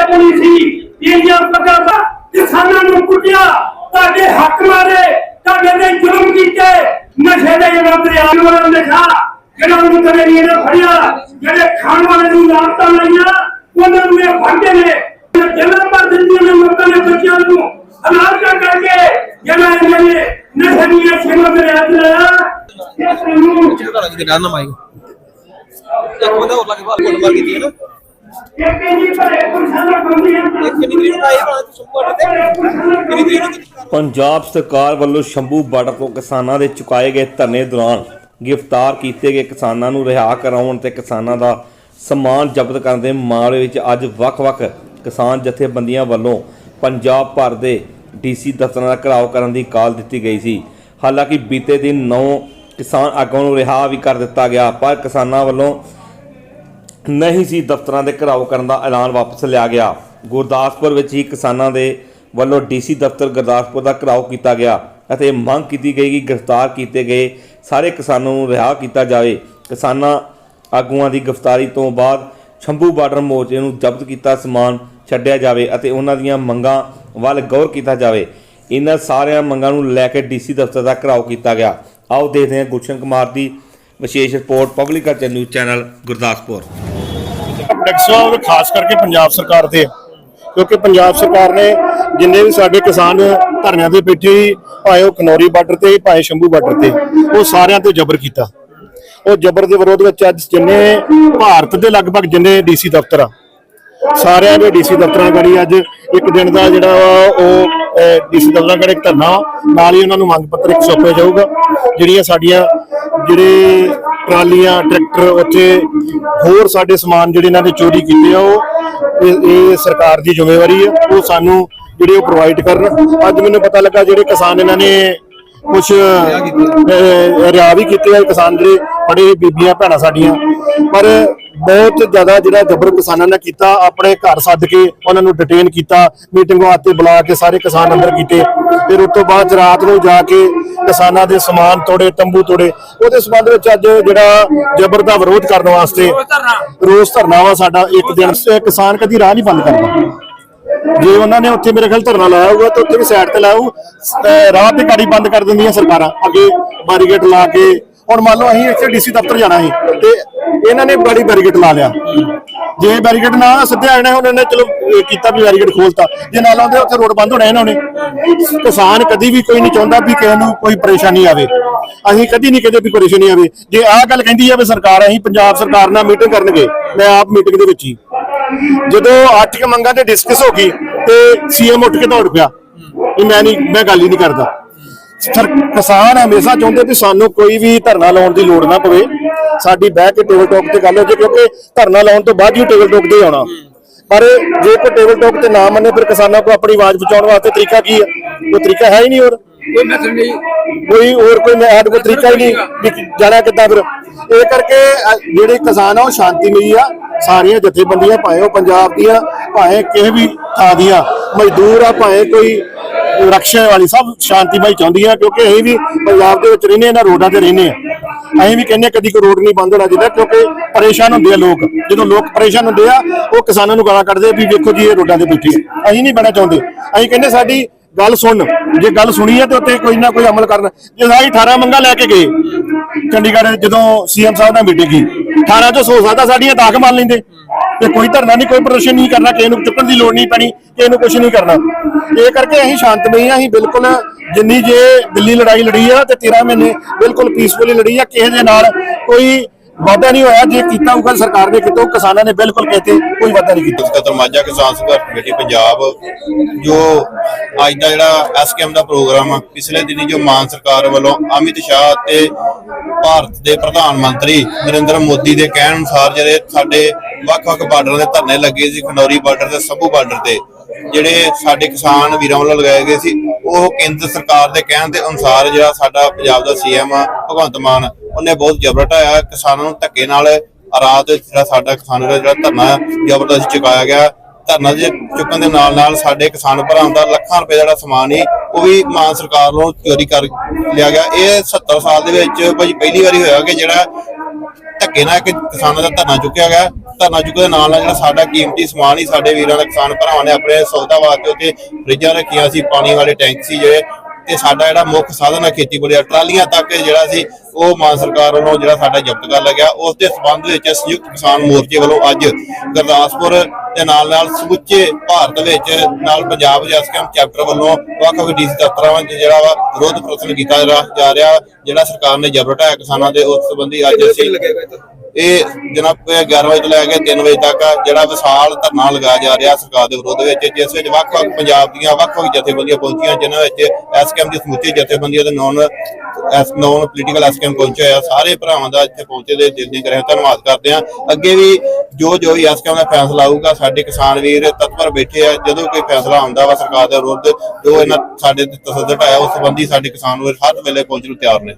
ਤੇ ਬਣੀ ਸੀ ਇਹਦੀਆਂ ਪੱਗਾਂ ਕਿਸਾਨਾਂ ਨੂੰ ਕੁੱਟਿਆ ਤੁਹਾਡੇ ਹੱਕ ਮਾਰੇ ਤੁਹਾਡੇ ਤੇ ਜ਼ੁਲਮ ਕੀਤੇ ਨਸ਼ੇ ਦੇ ਜਿਹੜਾ ਦਰਿਆ ਵਾਲਾ ਨਸ਼ਾ ਜਿਹੜਾ ਉਹਨੂੰ ਕਦੇ ਨਹੀਂ ਇਹਨੇ ਫੜਿਆ ਜਿਹੜੇ ਖਾਣ ਵਾਲੇ ਨੂੰ ਲਾਤਾਂ ਲਾਈਆਂ ਉਹਨਾਂ ਨੂੰ ਇਹ ਫੜਦੇ ਨੇ ਜਨਮ ਪਰ ਦਿੰਦੀਆਂ ਨੇ ਲੋਕਾਂ ਦੇ ਬੱਚਿਆਂ ਨੂੰ ਅਨਾਰਕਾ ਕਰਕੇ ਜਿਹੜਾ ਇਹਨਾਂ ਨੇ ਨਸ਼ੇ ਦੀਆਂ ਛੇਵਾਂ ਦਰਿਆ ਚ ਲਾਇਆ ਇਸ ਨੂੰ ਘਰਾਂ ਚ ਡਰ ਨਾ ਮਾਈ ਇੱਕ ਬੰਦਾ ਹੋਰ ਲੱਗੇ ਬਾਹਰ ਕੋਲ ਮਾਰ ਕੀਤੀ ਹੈ ਨਾ ਪੰਜਾਬ ਸਰਕਾਰ ਵੱਲੋਂ ਸ਼ੰਭੂ ਬਾਰਡਰ ਤੋਂ ਕਿਸਾਨਾਂ ਦੇ ਚੁਕਾਏ ਗਏ ਧਰਨੇ ਦੌਰਾਨ ਗ੍ਰਿਫਤਾਰ ਕੀਤੇ ਗਏ ਕਿਸਾਨਾਂ ਨੂੰ ਰਿਹਾ ਕਰਾਉਣ ਤੇ ਕਿਸਾਨਾਂ ਦਾ ਸਮਾਨ ਜ਼ਬਤ ਕਰਨ ਦੇ ਮਾਮਲੇ ਵਿੱਚ ਅੱਜ ਵੱਖ-ਵੱਖ ਕਿਸਾਨ ਜਥੇਬੰਦੀਆਂ ਵੱਲੋਂ ਪੰਜਾਬ ਭਰ ਦੇ ਡੀਸੀ ਦਫ਼ਤਰਾਂ ਦਾ ਘਿਰਾਓ ਕਰਨ ਦੀ ਕਾਲ ਦਿੱਤੀ ਗਈ ਸੀ। ਹਾਲਾਂਕਿ ਬੀਤੇ ਦਿਨ 9 ਕਿਸਾਨ ਆਗੂਆਂ ਨੂੰ ਰਿਹਾ ਵੀ ਕਰ ਦਿੱਤਾ ਗਿਆ, ਪਰ ਕਿਸਾਨਾਂ ਵੱਲੋਂ ਨਹੀਂ ਸੀ ਦਫ਼ਤਰਾਂ ਦੇ ਘਿਰਾਓ ਕਰਨ ਦਾ ਐਲਾਨ ਵਾਪਸ ਲਿਆ ਗਿਆ। ਗੁਰਦਾਸਪੁਰ ਵਿੱਚ ਹੀ ਕਿਸਾਨਾਂ ਦੇ ਵੱਲੋਂ ਡੀਸੀ ਦਫ਼ਤਰ ਗੁਰਦਾਸਪੁਰ ਦਾ ਘਿਰਾਓ ਕੀਤਾ ਗਿਆ ਅਤੇ ਮੰਗ ਕੀਤੀ ਗਈ ਕਿ ਗ੍ਰਿਫਤਾਰ ਕੀਤੇ ਗਏ ਸਾਰੇ ਕਿਸਾਨਾਂ ਨੂੰ ਰਿਹਾ ਕੀਤਾ ਜਾਵੇ। ਕਿਸਾਨਾਂ ਆਗੂਆਂ ਦੀ ਗ੍ਰਿਫਤਾਰੀ ਤੋਂ ਬਾਅਦ ਸ਼ੰਭੂ ਬਾਰਡਰ ਮੋਰਚੇ ਨੂੰ ਜ਼ਬਤ ਕੀਤਾ ਸਮਾਨ ਛੱਡਿਆ ਜਾਵੇ ਅਤੇ ਉਹਨਾਂ ਦੀਆਂ ਮੰਗਾਂ ਵੱਲ ਗੌਰ ਕੀਤਾ ਜਾਵੇ। ਇਹਨਾਂ ਸਾਰਿਆਂ ਮੰਗਾਂ ਨੂੰ ਲੈ ਕੇ ਡੀਸੀ ਦਫ਼ਤਰ ਦਾ ਘਿਰਾਓ ਕੀਤਾ ਗਿਆ। ਆਓ ਦੇਖਦੇ ਹਾਂ ਗੁਲਸ਼ਨ ਕੁਮਾਰ ਦੀ ਵਿਸ਼ੇਸ਼ report, public culture news channel, Gurdaspur. Tax ਔਰ ਖਾਸ ਕਰਕੇ ਪੰਜਾਬ ਸਰਕਾਰ ਤੇ ਕਿਉਂਕਿ ਪੰਜਾਬ ਸਰਕਾਰ ਨੇ ਜਿੰਨੇ ਵੀ ਸਾਡੇ ਕਿਸਾਨ ਧਰਨਿਆਂ ਤੇ ਬੈਠੇ ਸੀ ਭਾਵੇਂ ਉਹ ਖਨੌਰੀ ਬਾਰਡਰ ਤੇ, ਭਾਵੇਂ ਸ਼ੰਭੂ ਬਾਰਡਰ ਤੇ, ਉਹ ਸਾਰਿਆਂ ਤੇ ਜ਼ਬਰ ਕੀਤਾ। ਉਹ ਜ਼ਬਰ ਦੇ ਵਿਰੋਧ ਵਿੱਚ ਅੱਜ ਜਿੰਨੇ ਭਾਰਤ ਦੇ ਲਗਭਗ ਜਿੰਨੇ ਡੀਸੀ ਦਫ਼ਤਰ ਆ, ਸਾਰਿਆਂ ਦੇ ਡੀਸੀ ਦਫ਼ਤਰਾਂ ਗੜੀ ਅੱਜ ਇੱਕ ਦਿਨ ਦਾ ਜਿਹੜਾ ਵਾ ਉਹ ਡੀਸੀ ਦਫ਼ਤਰਾਂ ਗੜੀ ਧਰਨਾ ਵਾ। ਨਾਲ ਹੀ ਉਹਨਾਂ ਨੂੰ ਮੰਗ ਪੱਤਰ ਇੱਕ ਸੌਂਪਿਆ ਜਾਊਗਾ। ਜਿਹੜੀਆਂ ਸਾਡੀਆਂ, ਜਿਹੜੇ ਟਰਾਲੀਆਂ, ਟਰੈਕਟਰ, ਉੱਥੇ ਹੋਰ ਸਾਡੇ ਸਮਾਨ ਜਿਹੜੇ ਇਹਨਾਂ ਨੇ ਚੋਰੀ ਕੀਤੇ ਆ, ਉਹ ਇਹ ਸਰਕਾਰ ਦੀ ਜ਼ਿੰਮੇਵਾਰੀ ਹੈ ਉਹ ਸਾਨੂੰ ਜਿਹੜੇ ਉਹ ਪ੍ਰੋਵਾਈਡ ਕਰਨ। ਅੱਜ ਮੈਨੂੰ ਪਤਾ ਲੱਗਾ ਜਿਹੜੇ ਕਿਸਾਨ ਇਹਨਾਂ ਨੇ ਕੁਝ ਰਿਆ ਵੀ ਕੀਤੇ ਆ ਕਿਸਾਨ ਜਿਹੜੇ ਬੜੇ ਬੀਬੀਆਂ, ਭੈਣਾਂ ਸਾਡੀਆਂ। ਪਰ ਬਹੁਤ ਜ਼ਿਆਦਾ ਜਿਹੜਾ ਜਬਰ ਕਿਸਾਨਾਂ ਨੇ ਕੀਤਾ ਆਪਣੇ ਘਰ ਸੱਦ ਕੇ ਉਹਨਾਂ ਨੂੰ ਡਿਟੇਨ ਕੀਤਾ ਮੀਟਿੰਗ ਵਾਸਤੇ ਬੁਲਾ ਕੇ ਸਾਰੇ ਕਿਸਾਨ ਅੰਦਰ ਕੀਤੇ। ਫਿਰ ਉਸ ਤੋਂ ਬਾਅਦ ਰਾਤ ਨੂੰ ਜਾ ਕੇ ਕਿਸਾਨਾਂ ਦੇ ਸਮਾਨ ਤੋੜੇ ਤੰਬੂ ਤੋੜੇ। ਉਹਦੇ ਸੰਬੰਧ ਵਿੱਚ ਅੱਜ ਜਿਹੜਾ ਜਬਰ ਦਾ ਵਿਰੋਧ ਕਰਨ ਵਾਸਤੇ ਰੋਸ ਧਰਨਾ। ਵਾ ਸਾਡਾ ਇੱਕ ਦਿਨ। ਕਿਸਾਨ ਕਦੀ ਰਾਹ ਨਹੀਂ ਬੰਦ ਕਰਦਾ। ਜੇ ਉਹਨਾਂ ਨੇ ਉੱਥੇ ਮੇਰੇ ਖਿਆਲ ਧਰਨਾ ਲਾਇਆ ਹੋਊਗਾ ਤਾਂ ਉੱਥੇ ਵੀ ਸਾਈਡ ਤੇ ਲਾਉ ਰਾਹ ਤੇ ਗਾੜੀ ਬੰਦ ਕਰ ਦਿੰਦੀਆਂ ਸਰਕਾਰਾਂ। ਅੱਗੇ ਬੈਰੀਗੇਡ ਲਾ ਕੇ ਹੁਣ ਮੰਨ ਲਓ ਅਸੀਂ ਇੱਥੇ ਡੀਸੀ ਦਫ਼ਤਰ ਜਾਣਾ ਸੀ ਤੇ ਇਹਨਾਂ ਨੇ ਬੜੀ ਬੈਰੀਗੇਡ ਲਾ ਲਿਆ। ਜੇ ਬੈਰੀਗੇਡ ਨਾ ਸਿੱਧੇ ਆਣਾ ਉਹਨਾਂ ਨੇ ਚਲੋ, ਇਹ ਕੀਤਾ ਵੀ ਬੈਰੀਗੇਡ ਖੋਲਤਾ। ਜੇ ਨਾ ਲਾਉਂਦੇ, ਉੱਥੇ ਰੋਡ ਬੰਦ ਹੋਣਾ ਇਹਨਾਂ ਨੇ। ਕਿਸਾਨ ਕਦੀ ਵੀ ਕੋਈ ਨਹੀਂ ਚਾਹੁੰਦਾ ਵੀ ਕਿਸੇ ਨੂੰ ਕੋਈ ਪਰੇਸ਼ਾਨੀ ਆਵੇ। ਅਸੀਂ ਕਦੀ ਨਹੀਂ ਕਹਿੰਦੇ ਵੀ ਪਰੇਸ਼ਾਨੀ ਆਵੇ। ਜੇ ਆਹ ਗੱਲ ਕਹਿੰਦੀ ਆ ਵੀ ਸਰਕਾਰ, ਅਸੀਂ ਪੰਜਾਬ ਸਰਕਾਰ ਨਾਲ ਮੀਟਿੰਗ ਕਰਨਗੇ, ਮੈਂ ਆਪ ਮੀਟਿੰਗ ਦੇ ਵਿੱਚ ਹੀ। ਜਦੋਂ ਅੱਠ ਮੰਗਾਂ ਤੇ ਡਿਸਕਸ ਹੋ ਗਈ ਤੇ ਸੀਐਮ ਉੱਠ ਕੇ ਦੌੜ ਪਿਆ। ਇਹ ਮੈਂ ਨਹੀਂ, ਮੈਂ ਗੱਲ ਹੀ ਨਹੀਂ ਕਰਦਾ। ਕਿਸਾਨ ਹਮੇਸ਼ਾ ਚਾਹੁੰਦੇ ਵੀ ਸਾਨੂੰ ਕੋਈ ਵੀ ਧਰਨਾ ਲਾਉਣ ਦੀ ਲੋੜ ਨਾ ਪਵੇ। ਸਾਡੀ ਬਹਿ ਕੇ ਟੇਬਲ ਟਾਕ ਤੇ ਗੱਲ ਹੋ ਜੇ ਕਿਉਂਕਿ ਧਰਨਾ ਲਾਉਣ ਤੋਂ ਬਾਅਦ ਹੀ ਟੇਬਲ ਟਾਕ ਤੇ ਆਉਣਾ। ਪਰ ਜੇ ਕੋਈ ਟੇਬਲ ਟਾਕ ਤੇ ਨਾ ਮੰਨੇ ਫਿਰ ਕਿਸਾਨਾਂ ਕੋ ਆਪਣੀ ਆਵਾਜ਼ ਪਹੁੰਚਾਉਣ ਵਾਸਤੇ ਤਰੀਕਾ ਕੀ ਹੈ ਕੋਈ ਤਰੀਕਾ ਹੈ ਹੀ ਨਹੀਂ ਹੋਰ। ਕੋਈ ਮੈਸੇਜ ਨਹੀਂ। ਕੋਈ ਹੋਰ ਕੋਈ ਮੈਂ ਸਾਡੇ ਕੋਲ ਤਰੀਕਾ ਹੀ ਨਹੀਂ ਕਿ ਜਾਣਾ ਕਿੱਦਾਂ ਫਿਰ। ਇਹ ਕਰਕੇ ਜਿਹੜੇ ਕਿਸਾਨ ਆ ਉਹ ਸ਼ਾਂਤੀਮਈ ਆ। ਸਾਰੀਆਂ ਜਥੇਬੰਦੀਆਂ ਭਾਵੇਂ ਉਹ ਪੰਜਾਬ ਦੀਆਂ। ਭਾਵੇਂ ਕਿਸੇ ਵੀ ਥਾਂ ਦੀਆਂ ਮਜ਼ਦੂਰ ਆ, ਭਾਵੇਂ ਕੋਈ ਰਕਸ਼ਾ ਵਾਲੀ, ਸਭ ਸ਼ਾਂਤੀਮਈ ਆ, ਕਿਉਂਕਿ ਅਸੀਂ ਵੀ ਪੰਜਾਬ ਦੇ ਵਿੱਚ ਰਹਿੰਦੇ ਇਹਨਾਂ ਰੋਡਾਂ ਤੇ ਰਹਿੰਦੇ ਆ। ਅਸੀਂ ਵੀ ਕਹਿੰਦੇ ਹਾਂ ਕਦੀ ਕੋਈ ਰੋਡ ਨਹੀਂ ਬੰਦ ਹੋਣਾ ਚਾਹੀਦਾ, ਕਿਉਂਕਿ ਪਰੇਸ਼ਾਨ ਹੁੰਦੇ ਆ ਲੋਕ। ਜਦੋਂ ਲੋਕ ਪਰੇਸ਼ਾਨ ਹੁੰਦੇ ਆ, ਉਹ ਕਿਸਾਨਾਂ ਨੂੰ ਗਾਲਾਂ ਕੱਢਦੇ ਵੀ ਵੇਖੋ ਜੀ ਇਹ ਰੋਡਾਂ ਤੇ ਬੈਠੇ ਅਸੀਂ ਨਹੀਂ ਬਣਾ ਚਾਹੁੰਦੇ। ਅਸੀਂ ਕਹਿੰਦੇ ਸਾਡੀ ਗੱਲ ਸੁਣ, ਜੇ ਗੱਲ ਸੁਣੀ ਹੈ ਤੇ ਉੱਤੇ ਕੋਈ ਨਾ ਕੋਈ ਅਮਲ ਕਰਨ। ਜੇ ਸਾਡੀ 18 ਮੰਗਾਂ ਲੈ ਕੇ ਗਏ, ਚੰਡੀਗੜ੍ਹ ਜਦੋਂ ਸੀਐਮ ਸਾਹਿਬ ਨਾਲ ਮੀਟਿੰਗ ਕੀ 18 ਚੋਂ ਸੌ ਸਕਦਾ ਸਾਡੀਆਂ ਤਾਕ ਮੰਨ ਲੈਂਦੇ। ਤੇ ਕੋਈ ਧਰਨਾ ਨਹੀਂ, ਕੋਈ ਪ੍ਰਦਰਸ਼ਨ ਨਹੀਂ ਕਰਨਾ, ਕਿਸੇ ਨੂੰ ਚੁੱਕਣ ਦੀ ਲੋੜ ਨਹੀਂ ਪੈਣੀ, ਕਿਸੇ ਨੂੰ ਕੁਝ ਨਹੀਂ ਕਰਨਾ। ਇਹ ਕਰਕੇ ਅਸੀਂ ਸ਼ਾਂਤਮਈ ਆ ਅਸੀਂ ਬਿਲਕੁਲ ਜਿੰਨੀ ਜੇ ਦਿੱਲੀ ਲੜਾਈ ਲੜੀ ਆ ਤੇ 13 ਮਹੀਨੇ ਬਿਲਕੁਲ ਪੀਸਫੁਲੀ ਲੜੀ ਆ, ਕਿਸੇ ਦੇ ਨਾਲ ਕੋਈ ਵਾਅਦਾ ਨਹੀਂ ਹੋਇਆ ਜੇ ਕੀਤਾ ਹੋਊਗਾ ਸਰਕਾਰ ਨੇ ਕੀਤਾ ਕਿਸਾਨਾਂ ਨੇ ਬਿਲਕੁਲ ਕਹਤੇ ਕੋਈ ਵਾਅਦਾ ਨਹੀਂ ਕੀਤਾ। ਕਤਰ ਮਾਝਾ ਕਿਸਾਨ ਸੰਘਰਸ਼ ਕਮੇਟੀ ਪੰਜਾਬ, ਜੋ ਅੱਜ ਦਾ ਜਿਹੜਾ ਐਸਕੇਐਮ ਦਾ ਪ੍ਰੋਗਰਾਮ ਆ, ਪਿਛਲੇ ਦਿਨੀ ਜੋ ਮਾਨ ਸਰਕਾਰ ਵੱਲੋਂ ਅਮਿਤ ਸ਼ਾਹ ਤੇ ਭਾਰਤ ਦੇ ਪ੍ਰਧਾਨ ਮੰਤਰੀ ਨਰਿੰਦਰ ਮੋਦੀ ਦੇ ਕਹਿਣ ਅਨੁਸਾਰ ਜਿਹੜੇ ਸਾਡੇ ਵੱਖ-ਵੱਖ ਬਾਰਡਰਾਂ ਦੇ ਧਰਨੇ ਲੱਗੇ ਸੀ ਖਨੌਰੀ ਬਾਰਡਰ ਤੇ, ਸਭੂ ਬਾਰਡਰ ਤੇ, ਜਿਹੜੇ ਸਾਡੇ ਕਿਸਾਨ ਵੀਰਾਂ ਵੱਲੋਂ ਲਗਾਏ ਗਏ ਸੀ, ਉਹ ਕੇਂਦਰ ਸਰਕਾਰ ਦੇ ਕਹਿਣ ਦੇ ਅਨੁਸਾਰ ਜਿਹੜਾ ਸਾਡਾ ਪੰਜਾਬ ਦਾ ਸੀਐਮ ਆ, ਭਗਵੰਤ ਮਾਨ ਉਹਨੇ ਬਹੁਤ ਜ਼ਬਰ ਢਾਇਆ ਕਿਸਾਨਾਂ ਨੂੰ ਧੱਕੇ ਨਾਲ ਰਾਤ ਜਿਹੜਾ ਸਾਡਾ ਕਿਸਾਨਾਂ ਦਾ ਜਿਹੜਾ ਧਰਨਾ ਜ਼ਬਰਦਸਤ ਚੁਕਾਇਆ ਗਿਆ। ਧਰਨਾ ਦੇ ਚੁੱਕਣ ਦੇ ਨਾਲ ਨਾਲ ਸਾਡੇ ਕਿਸਾਨ ਭਰਾਵਾਂ ਦਾ ਲੱਖਾਂ ਰੁਪਏ ਦਾ ਜਿਹੜਾ ਸਮਾਨ ਸੀ, ਉਹ ਵੀ ਮਾਨ ਸਰਕਾਰ ਨੂੰ ਚੋਰੀ ਕਰ ਲਿਆ ਗਿਆ। ਇਹ 70 ਸਾਲ ਦੇ ਵਿੱਚ ਭਾਜੀ ਪਹਿਲੀ ਵਾਰੀ ਹੋਇਆ ਕਿ ਜਿਹੜਾ ਧੱਕੇ ਨਾਲ ਇੱਕ ਕਿਸਾਨਾਂ ਦਾ ਧਰਨਾ ਚੁੱਕਿਆ ਗਿਆ। ਧਰਨਾ ਚੁੱਕਣ ਦੇ ਨਾਲ ਨਾਲ ਜਿਹੜਾ ਸਾਡਾ ਕੀਮਤੀ ਸਮਾਨ ਹੀ ਸਾਡੇ ਵੀਰਾਂ ਦੇ ਕਿਸਾਨ ਭਰਾਵਾਂ ਨੇ ਆਪਣੇ ਸੌਦਾ ਵਾਸਤੇ ਉੱਤੇ ਫਰਿੱਜਾਂ ਰੱਖੀਆਂ ਸੀ, ਪਾਣੀ ਵਾਲੇ ਟੈਂਕ ਸੀ ਜਿਹੜੇ। ਤੇ ਸਾਡਾ ਜਿਹੜਾ ਮੁੱਖ ਸਾਧਨ ਹੈ ਖੇਤੀਬਾੜੀ ਦਾ, ਟਰਾਲੀਆਂ ਤੱਕ ਜਿਹੜਾ ਸੀ ਉਹ ਮਾਨ ਸਰਕਾਰ ਵੱਲੋਂ ਜਿਹੜਾ ਸਾਡਾ ਜ਼ਬਤ ਕਰ ਲਿਆ ਗਿਆ, ਉਸ ਦੇ ਸਬੰਧ ਵਿੱਚ ਸੰਯੁਕਤ ਕਿਸਾਨ ਮੋਰਚੇ ਵੱਲੋਂ ਅੱਜ ਗੁਰਦਾਸਪੁਰ ਦੇ ਨਾਲ ਨਾਲ ਸਮੁੱਚੇ ਭਾਰਤ ਵਿੱਚ ਨਾਲ ਪੰਜਾਬ ਜਸਕਮ ਚੈਪਟਰ ਵੱਲੋਂ ਵੱਖ-ਵੱਖ ਡੀਸੀ ਦਫ਼ਤਰਾਂ ਵਿੱਚ ਜਿਹੜਾ ਵਾ ਵਿਰੋਧ ਪ੍ਰਦਰਸ਼ਨ ਕੀਤਾ ਜਾ- ਰਿਹਾ ਜਿਹੜਾ ਸਰਕਾਰ ਨੇ ਜ਼ਬਰ ਢਾਇਆ ਕਿਸਾਨਾਂ ਦੇ, ਉਸ ਸੰਬੰਧੀ ਅੱਜ ਅਸੀਂ ਇਹ ਜਨਾਬ, ਇਹ 11 ਵਜੇ ਤੋਂ ਲੈ ਕੇ 3 ਵਜੇ ਤੱਕ ਜਿਹੜਾ ਵਿਸ਼ਾਲ ਧਰਨਾ ਲਗਾਇਆ ਜਾ ਰਿਹਾ ਸਰਕਾਰ ਦੇ ਵਿਰੋਧ ਵਿੱਚ, ਜਿਸ ਵਿੱਚ ਵੱਖ-ਵੱਖ ਪੰਜਾਬ ਦੀਆਂ ਵੱਖ-ਵੱਖ ਜਥੇਬੰਦੀਆਂ ਪਹੁੰਚੀਆਂ, ਜਿਨ੍ਹਾਂ ਵਿੱਚ ਐਸਕੇਐਮ ਦੀ ਸਮੁੱਚੀ ਜਥੇਬੰਦੀਆਂ ਦੇ non S non political SKM ਪਹੁੰਚੇ ਹੋਇਆ ਸਾਰੇ ਭਰਾਵਾਂ ਦਾ ਇੱਥੇ ਪਹੁੰਚੇ ਦੇ ਦਿਲ ਦੀ ਕਰਿਆ ਧੰਨਵਾਦ ਕਰਦੇ ਹਾਂ ਅੱਗੇ ਵੀ ਜੋ ਜੋ ਵੀ ਐਸਕੇਐਮ ਦਾ ਫੈਸਲਾ ਆਊਗਾ, ਸਾਡੇ ਕਿਸਾਨ ਵੀਰ ਤਤਪਰ ਬੈਠੇ ਆ, ਜਦੋਂ ਕੋਈ ਫੈਸਲਾ ਆਉਂਦਾ ਵਾ ਸਰਕਾਰ ਦੇ ਵਿਰੁੱਧ, ਜੋ ਇਹਨਾਂ ਸਾਡੇ ਤੇ ਤਸੱਦਦ ਆਇਆ ਉਸ ਸੰਬੰਧੀ ਸਾਡੇ ਕਿਸਾਨ ਵੀਰ ਹਰ ਵੇਲੇ ਪਹੁੰਚਣ ਨੂੰ ਤਿਆਰ ਨੇ।